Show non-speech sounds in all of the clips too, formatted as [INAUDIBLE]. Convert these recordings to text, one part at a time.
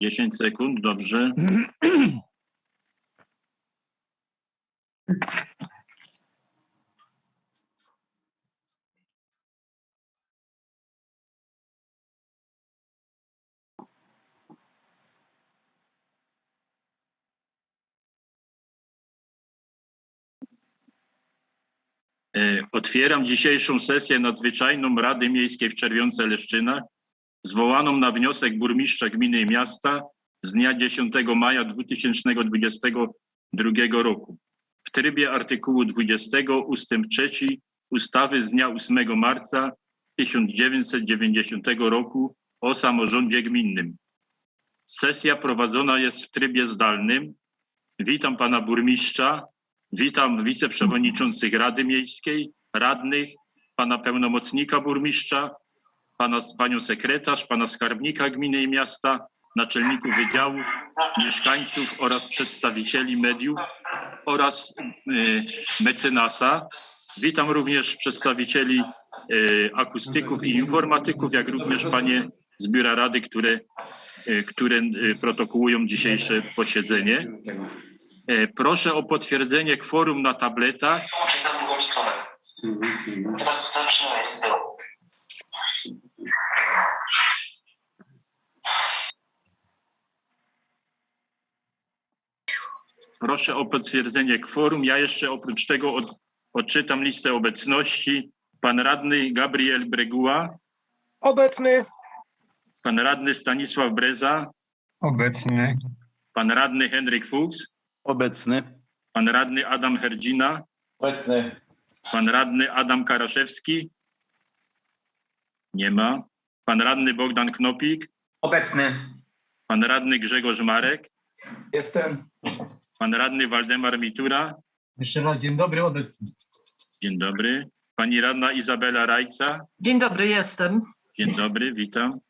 10 sekund, dobrze. E, Otwieram dzisiejszą sesję nadzwyczajną Rady Miejskiej w Czerwionce-Leszczynach, zwołaną na wniosek burmistrza gminy i miasta z dnia 10 maja 2022 roku. W trybie artykułu 20 ustęp 3 ustawy z dnia 8 marca 1990 roku o samorządzie gminnym. Sesja prowadzona jest w trybie zdalnym. Witam pana burmistrza, witam wiceprzewodniczących Rady Miejskiej, radnych, pana pełnomocnika burmistrza, pana, panią sekretarz, pana skarbnika gminy i miasta, naczelników wydziałów, mieszkańców oraz przedstawicieli mediów oraz y, mecenasa. Witam również przedstawicieli y, akustyków i informatyków, jak również panie z biura rady, które, y, które protokołują dzisiejsze posiedzenie. Proszę o potwierdzenie kworum na tabletach. Za Proszę o potwierdzenie kworum. Ja jeszcze oprócz tego od, odczytam listę obecności. Pan radny Gabriel Breguła, Obecny. pan radny Stanisław Breza, Obecny. pan radny Henryk Fuchs, Obecny. pan radny Adam Herdzina, Obecny. pan radny Adam Karaszewski. Nie ma. Pan radny Bogdan Knopik, Obecny. pan radny Grzegorz Marek, Jestem. Pan radny Waldemar Mitura. Jeszcze raz dzień dobry, obecny. Dzień dobry. Pani radna Izabela Rajca. Dzień dobry, jestem. Dzień dobry, witam.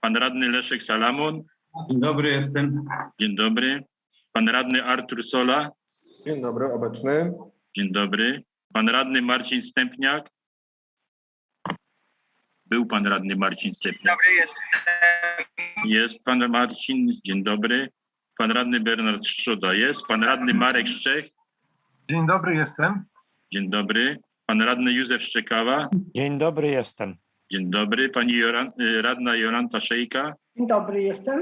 Pan radny Leszek Salamon. Dzień dobry, jestem. Dzień dobry. Pan radny Artur Sola. Dzień dobry, obecny. Dzień dobry. Pan radny Marcin Stępniak. Był pan radny Marcin Stępniak. Dobry jest. Jest pan Marcin. Dzień dobry. Pan radny Bernard Szczoda jest. Pan radny Marek Szczech. Dzień dobry, jestem. Dzień dobry. Pan radny Józef Szczekała. Dzień dobry, jestem. Dzień dobry. Pani Joran, y, radna Jolanta Szejka. Dzień dobry, jestem.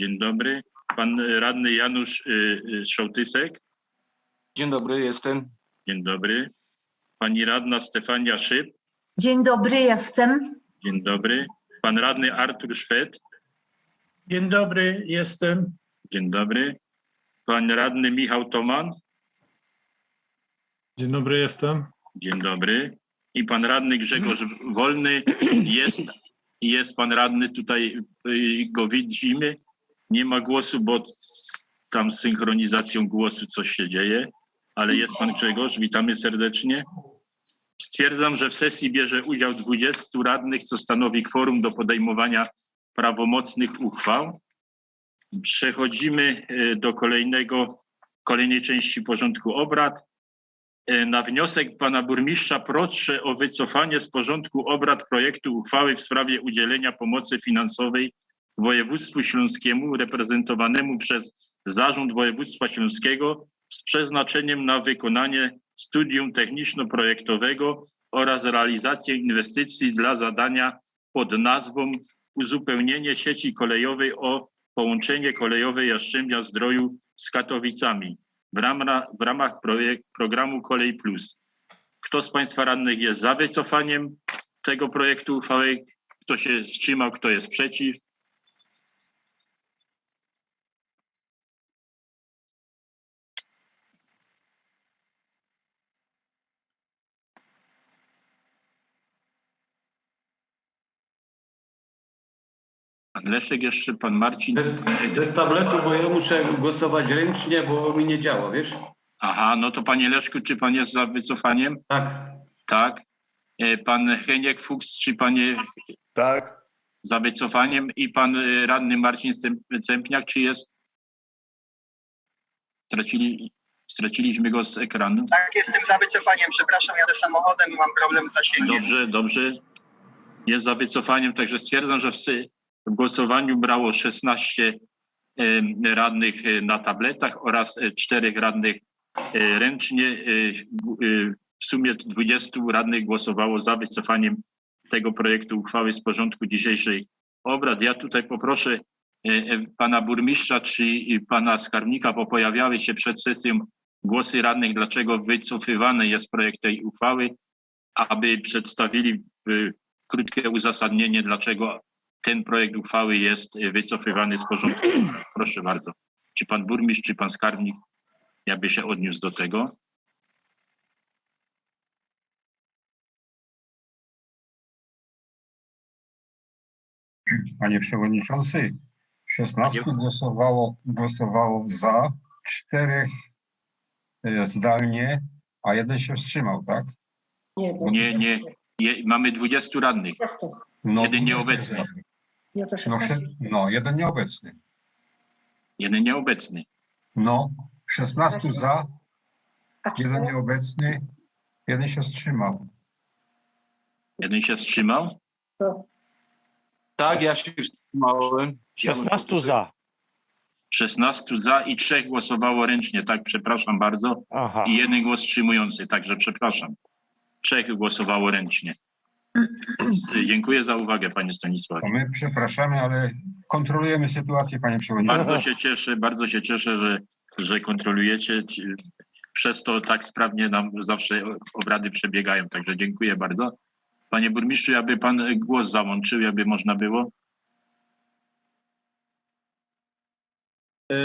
Dzień dobry. Pan radny Janusz y, y, Szołtysek. Dzień dobry, jestem. Dzień dobry. Pani radna Stefania Szyb. Dzień dobry, jestem. Dzień dobry. Pan radny Artur Szwed. Dzień dobry, jestem. Dzień dobry. Pan radny Michał Toman. Dzień dobry, jestem. Dzień dobry. I pan radny Grzegorz Wolny jest. Jest pan radny, tutaj y, go widzimy. Nie ma głosu, bo tam z synchronizacją głosu coś się dzieje, ale jest pan Grzegorz. Witamy serdecznie. Stwierdzam, że w sesji bierze udział 20 radnych, co stanowi kworum do podejmowania prawomocnych uchwał. Przechodzimy y, do kolejnego, kolejnej części porządku obrad. E, Na wniosek pana burmistrza proszę o wycofanie z porządku obrad projektu uchwały w sprawie udzielenia pomocy finansowej województwu śląskiemu reprezentowanemu przez Zarząd Województwa Śląskiego z przeznaczeniem na wykonanie studium techniczno-projektowego oraz realizację inwestycji dla zadania pod nazwą uzupełnienie sieci kolejowej o połączenie kolejowe Jastrzębia Zdroju z Katowicami w ramach, w ramach projekt, programu Kolej Plus. Kto z Państwa radnych jest za wycofaniem tego projektu uchwały? Kto się wstrzymał? Kto jest przeciw? Pan Leszek jeszcze, pan Marcin. Bez, bez tabletu, bo ja muszę głosować ręcznie, bo mi nie działa, wiesz? Aha, no to panie Leszku, czy pan jest za wycofaniem? Tak. Tak. E, Pan Heniek Fuchs, czy panie Tak. za wycofaniem i pan y, radny Marcin Stęp- Cępniak, czy jest? Stracili, straciliśmy go z ekranu. Tak, jestem za wycofaniem. Przepraszam, jadę samochodem i mam problem z zasięgiem. Dobrze, dobrze. Jest za wycofaniem, także stwierdzam, że w, sy- w głosowaniu brało 16 em, radnych e, na tabletach oraz e, czterech radnych e, ręcznie. E, w- e, sumie 20 radnych głosowało za wycofaniem tego projektu uchwały z porządku dzisiejszej obrad. Ja tutaj poproszę e, e, pana burmistrza czy pana skarbnika, bo pojawiały się przed sesją głosy radnych, dlaczego wycofywany jest projekt tej uchwały, aby przedstawili e, krótkie uzasadnienie, dlaczego ten projekt uchwały jest e, wycofywany z porządku. [CLEARS THROAT] Proszę bardzo. Czy pan burmistrz, czy pan skarbnik jakby się odniósł do tego? Panie Przewodniczący, 16 głosowało, głosowało za, czterech e, zdalnie, a jeden się wstrzymał, tak? Nie, Nie, nie. Je, mamy 20 radnych. No, Jeden 20 nieobecny. Ja to No, 16. sze- no, jeden nieobecny. Jeden nieobecny. No, 16 za, jeden nieobecny, jeden się wstrzymał. Jeden się wstrzymał. Tak, ja się wstrzymałem. 16 za. 16 za i trzech głosowało ręcznie. Tak, przepraszam bardzo. Aha. I jeden głos wstrzymujący, także przepraszam. Trzech głosowało ręcznie. Dziękuję za uwagę, panie Stanisławie. My przepraszamy, ale kontrolujemy sytuację, panie Przewodniczący. Bardzo się cieszę, bardzo się cieszę, że, że kontrolujecie. Ci- Przez to tak sprawnie nam zawsze obrady przebiegają, także dziękuję bardzo. Panie burmistrzu, aby pan głos załączył, aby można było. E,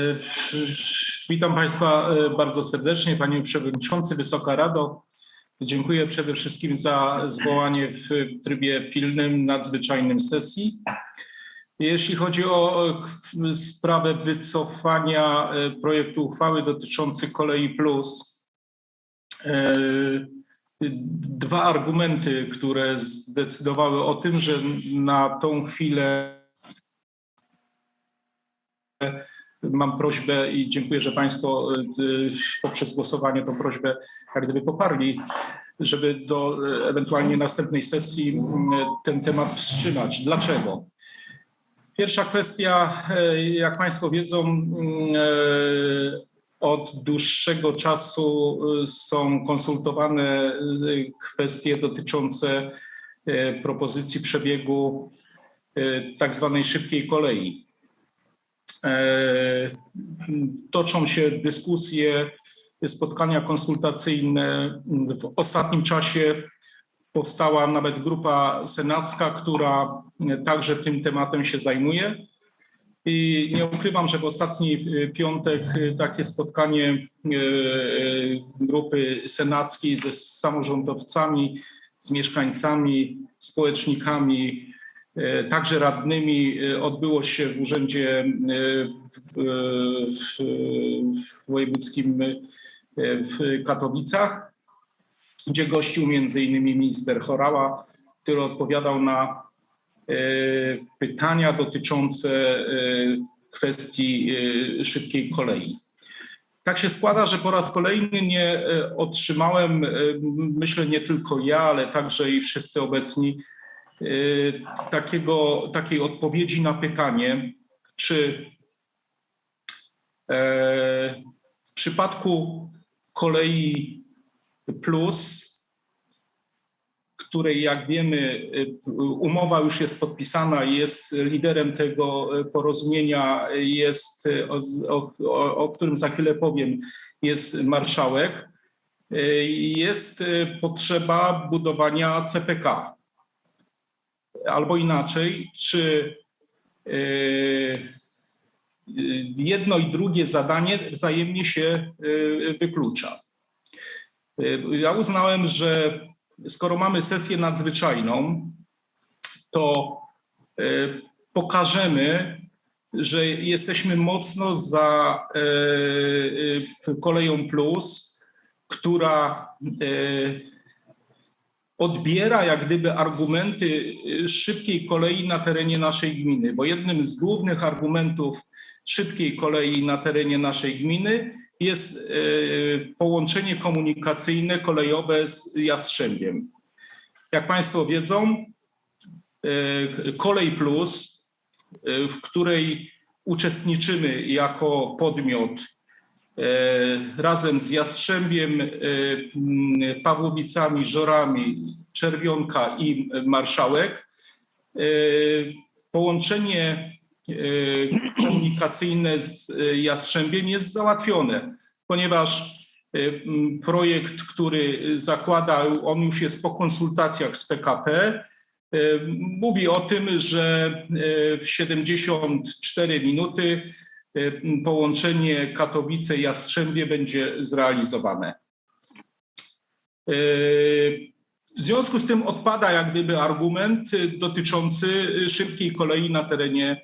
Witam Państwa e, bardzo serdecznie. Panie Przewodniczący, Wysoka Rado. Dziękuję przede wszystkim za zwołanie w trybie pilnym nadzwyczajnym sesji. Jeśli chodzi o e, sprawę wycofania e, projektu uchwały dotyczący Kolei Plus, e, dwa argumenty, które zdecydowały o tym, że na tą chwilę mam prośbę i dziękuję, że Państwo y, y, poprzez głosowanie tą prośbę jak gdyby poparli, żeby do y, ewentualnie następnej sesji ten temat wstrzymać. Dlaczego? Pierwsza kwestia, jak Państwo wiedzą, od dłuższego czasu są konsultowane kwestie dotyczące propozycji przebiegu tak zwanej szybkiej kolei. E, Toczą się dyskusje, spotkania konsultacyjne. W ostatnim czasie powstała nawet grupa senacka, która także tym tematem się zajmuje. I nie ukrywam, że w ostatni piątek takie spotkanie e, grupy senackiej ze samorządowcami, z mieszkańcami, społecznikami, Także radnymi e, odbyło się w urzędzie e, w, w, w wojewódzkim e, w Katowicach, gdzie gościł innymi minister Chorała, który odpowiadał na e, pytania dotyczące e, kwestii e, szybkiej kolei. Tak się składa, że po raz kolejny nie e, otrzymałem, e, myślę nie tylko ja, ale także i wszyscy obecni, takiego, takiej odpowiedzi na pytanie, czy e, w przypadku kolei plus, której jak wiemy y, umowa już jest podpisana jest liderem tego y, porozumienia, y, jest, y, o, o, o, którym za chwilę powiem, jest marszałek, y, jest y, potrzeba budowania CPK albo inaczej, czy y, jedno i drugie zadanie wzajemnie się y, wyklucza. Y, Ja uznałem, że skoro mamy sesję nadzwyczajną, to pokażemy, że jesteśmy mocno za koleją plus, która odbiera jak gdyby argumenty y, szybkiej kolei na terenie naszej gminy, bo jednym z głównych argumentów szybkiej kolei na terenie naszej gminy jest y, połączenie komunikacyjne kolejowe z Jastrzębiem. Jak Państwo wiedzą, y, Kolej Plus, w której uczestniczymy jako podmiot razem z Jastrzębiem, e, Pawłowicami, Żorami, Czerwionka i Marszałek. E, Połączenie e, komunikacyjne z e, Jastrzębiem jest załatwione, ponieważ e, projekt, który zakłada, on już jest po konsultacjach z PKP, e, mówi o tym, że e, w 74 minuty e, połączenie Katowice-Jastrzębie będzie zrealizowane. E, W związku z tym odpada jak gdyby argument y, dotyczący y, szybkiej kolei na terenie,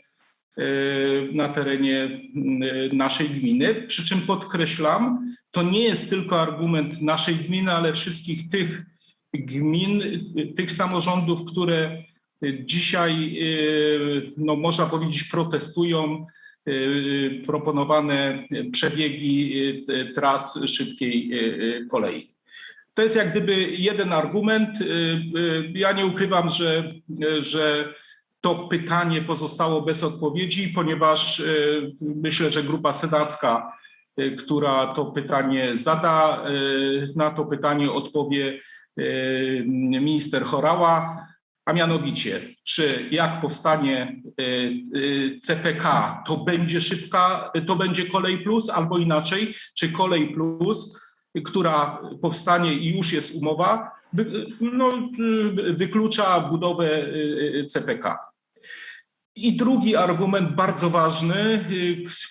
y, na terenie y, naszej gminy. Przy czym podkreślam, to nie jest tylko argument naszej gminy, ale wszystkich tych gmin, y, tych samorządów, które y, dzisiaj, y, no można powiedzieć, protestują y, proponowane przebiegi y, tras szybkiej y, y, kolei. To jest jak gdyby jeden argument. Y, y, Ja nie ukrywam, że, że to pytanie pozostało bez odpowiedzi, ponieważ y, myślę, że grupa sedacka, y, która to pytanie zada, y, na to pytanie odpowie y, minister Chorała, a mianowicie, czy jak powstanie y, y, CPK, to będzie szybka, to będzie kolej plus, albo inaczej, czy kolej plus która powstanie i już jest umowa, no, y, wyklucza budowę CPK. I drugi argument bardzo ważny,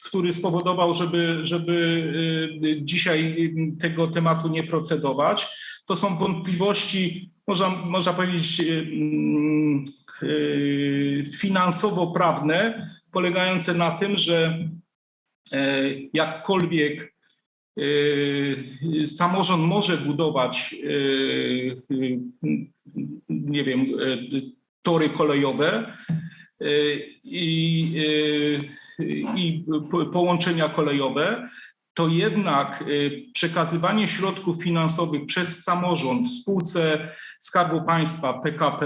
który spowodował, żeby, żeby dzisiaj tego tematu nie procedować, to są wątpliwości, można, można powiedzieć, y, mm, y, finansowo-prawne, polegające na tym, że e, jakkolwiek Yy, samorząd może budować, yy, nie wiem, tory kolejowe i, i po- połączenia kolejowe, to jednak przekazywanie środków finansowych przez samorząd spółce Skarbu Państwa PKP,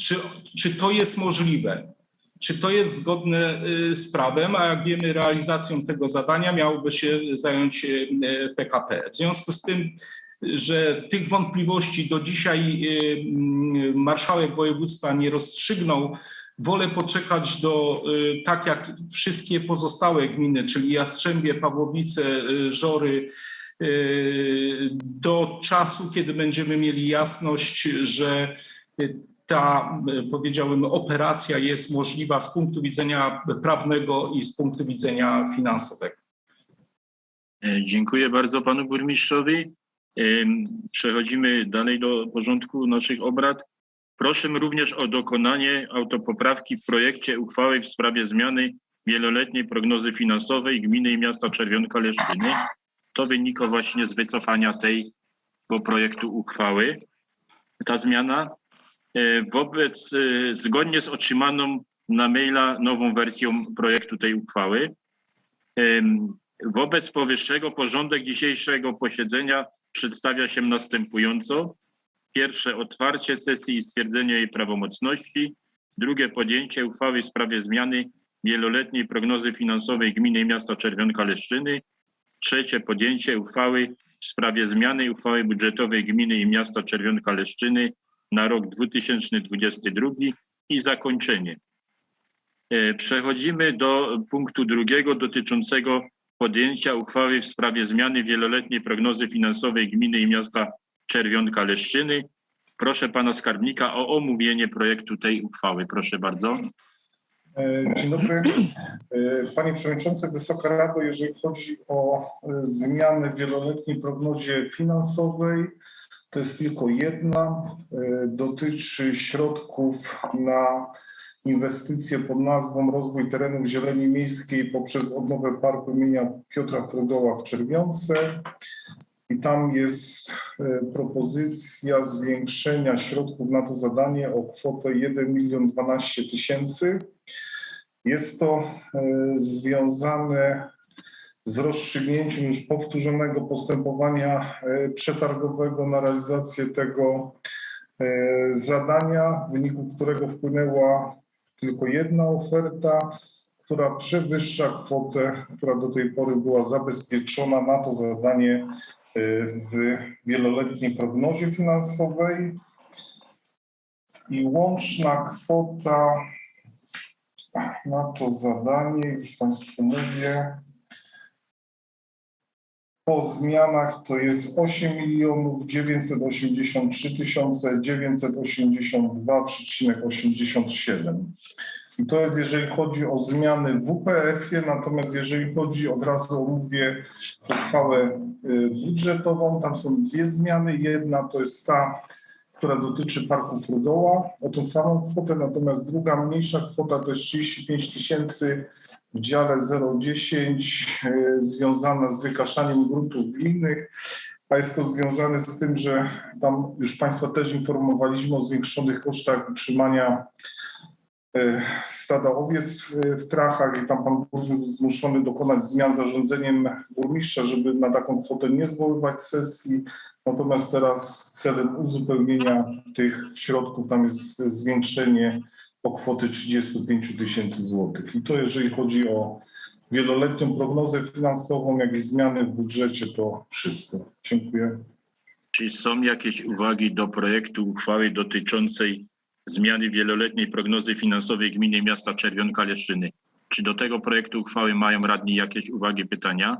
czy, czy to jest możliwe? Czy to jest zgodne y, z prawem, a jak wiemy, realizacją tego zadania miałoby się zająć y, PKP. W związku z tym, że tych wątpliwości do dzisiaj y, mm, marszałek województwa nie rozstrzygnął, wolę poczekać do, y, tak jak wszystkie pozostałe gminy, czyli Jastrzębie, Pawłowice, y, Żory, y, do czasu, kiedy będziemy mieli jasność, że y, ta, y, powiedziałbym, operacja jest możliwa z punktu widzenia prawnego i z punktu widzenia finansowego. E, Dziękuję bardzo panu burmistrzowi. Em, Przechodzimy dalej do porządku naszych obrad. Proszę również o dokonanie autopoprawki w projekcie uchwały w sprawie zmiany wieloletniej prognozy finansowej gminy i miasta Czerwionka-Leszczyny. To wynika właśnie z wycofania tego projektu uchwały. Ta zmiana e, wobec, e, zgodnie z otrzymaną na maila nową wersją projektu tej uchwały. Wobec powyższego porządek dzisiejszego posiedzenia przedstawia się następująco. Pierwsze otwarcie sesji i stwierdzenie jej prawomocności. Drugie podjęcie uchwały w sprawie zmiany wieloletniej prognozy finansowej gminy miasta Czerwionka-Leszczyny. Trzecie podjęcie uchwały w sprawie zmiany uchwały budżetowej gminy i miasta Czerwionka-Leszczyny na rok 2022 i zakończenie. E, Przechodzimy do punktu drugiego dotyczącego podjęcia uchwały w sprawie zmiany wieloletniej prognozy finansowej gminy i miasta Czerwionka-Leszczyny. Proszę pana skarbnika o omówienie projektu tej uchwały. Proszę bardzo. E, Dzień dobry. E, Panie Przewodniczący, Wysoka Rado, jeżeli chodzi o e, zmiany w wieloletniej prognozie finansowej, to jest tylko jedna. Dotyczy środków na inwestycje pod nazwą Rozwój terenów zieleni miejskiej poprzez odnowę parku imienia Piotra Frydoła w Czerwionce. I tam jest propozycja zwiększenia środków na to zadanie o kwotę 1 milion 12 tysięcy. Jest to e, związane z rozstrzygnięciem już powtórzonego postępowania e, przetargowego na realizację tego e, zadania, w wyniku którego wpłynęła tylko jedna oferta. która przewyższa kwotę, która do tej pory była zabezpieczona na to zadanie w wieloletniej prognozie finansowej. I łączna kwota na to zadanie, już Państwu mówię, po zmianach to jest 8 milionów 983 tysiące 982,87. I to jest jeżeli chodzi o zmiany w WPF-ie, natomiast jeżeli chodzi od razu omówię uchwałę y, budżetową, tam są dwie zmiany. Jedna to jest ta, która dotyczy Parku Frudoła o tą samą kwotę, natomiast druga mniejsza kwota to jest 35 tysięcy w dziale 010 y, związana z wykaszaniem gruntów gminnych, a jest to związane z tym, że tam już Państwa też informowaliśmy o zwiększonych kosztach utrzymania stada owiec y, w trachach i tam Pan Burmistrz zmuszony dokonać zmian zarządzeniem burmistrza, żeby na taką kwotę nie zwoływać sesji. Natomiast teraz celem uzupełnienia tych środków tam jest zwiększenie o kwotę 35 tysięcy złotych. I to jeżeli chodzi o wieloletnią prognozę finansową, jak i zmiany w budżecie, to wszystko. Dziękuję. Czy są jakieś uwagi do projektu uchwały dotyczącej zmiany wieloletniej prognozy finansowej gminy miasta Czerwionka Leszczyny? Czy do tego projektu uchwały mają radni jakieś uwagi, pytania?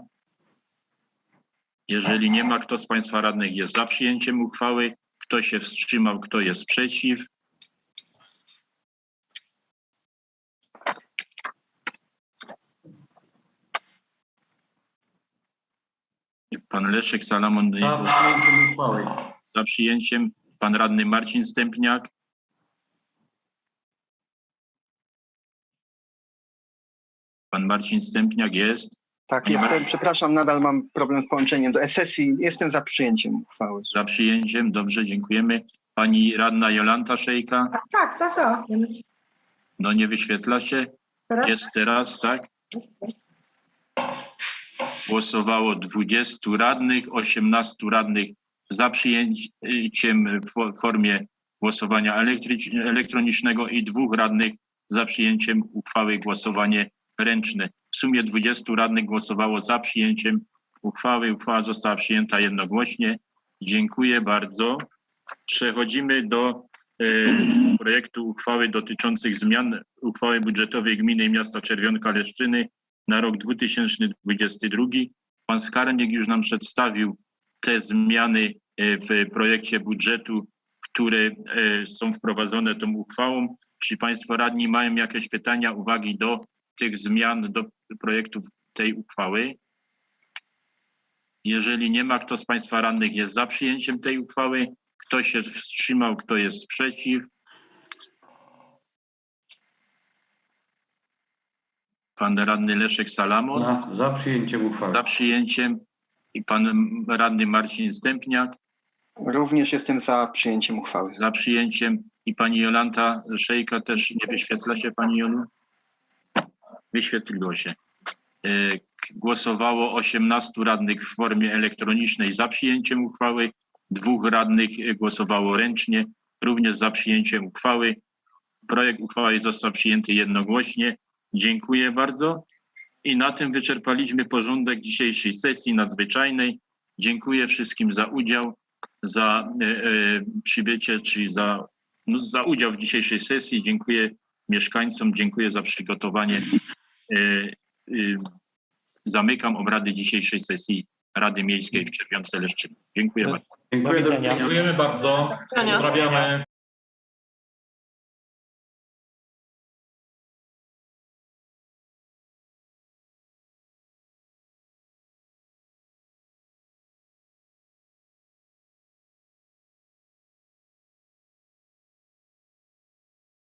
Jeżeli nie ma, kto z Państwa radnych jest za przyjęciem uchwały? Kto się wstrzymał? Kto jest przeciw? Pan Leszek Salamon Za przyjęciem uchwały. za przyjęciem. Pan radny Marcin Stępniak. Pan Marcin Stępniak jest Tak, Panie jestem, przepraszam, nadal mam problem z połączeniem do sesji. Jestem za przyjęciem uchwały. za przyjęciem. Dobrze, dziękujemy. Pani radna Jolanta Szejka. Tak, tak, za, za. No nie wyświetla się. Teraz? Jest teraz, tak? Głosowało 20 radnych, 18 radnych za przyjęciem w formie głosowania elektronicznego i dwóch radnych za przyjęciem uchwały głosowanie ręczne. W sumie 20 radnych głosowało za przyjęciem uchwały. Uchwała została przyjęta jednogłośnie. Dziękuję bardzo. Przechodzimy do e, projektu uchwały dotyczących zmian uchwały budżetowej gminy i miasta Czerwionka Leszczyny na rok 2022. Pan skarbnik już nam przedstawił te zmiany e, w projekcie budżetu, które e, są wprowadzone tą uchwałą. Czy Państwo radni mają jakieś pytania, uwagi do tych zmian, do projektów tej uchwały? Jeżeli nie ma, kto z Państwa radnych jest za przyjęciem tej uchwały? Kto się wstrzymał, kto jest przeciw? Pan radny Leszek Salamon Za, za przyjęciem uchwały. za przyjęciem i pan radny Marcin Stępniak Również jestem za przyjęciem uchwały. za przyjęciem i pani Jolanta Szejka też nie wyświetla się pani Jolu? Wyświetliło się. E, Głosowało 18 radnych w formie elektronicznej za przyjęciem uchwały, dwóch radnych e, głosowało ręcznie, również za przyjęciem uchwały. Projekt uchwały został przyjęty jednogłośnie. Dziękuję bardzo. I na tym wyczerpaliśmy porządek dzisiejszej sesji nadzwyczajnej. Dziękuję wszystkim za udział, za e, e, przybycie, czyli za, no, za udział w dzisiejszej sesji. Dziękuję mieszkańcom, dziękuję za przygotowanie. E, e, zamykam obrady dzisiejszej sesji Rady Miejskiej w Czerwionce Leszczynie. Dziękuję bardzo. Dziękuję, do widzenia. Dziękujemy bardzo. Pozdrawiamy.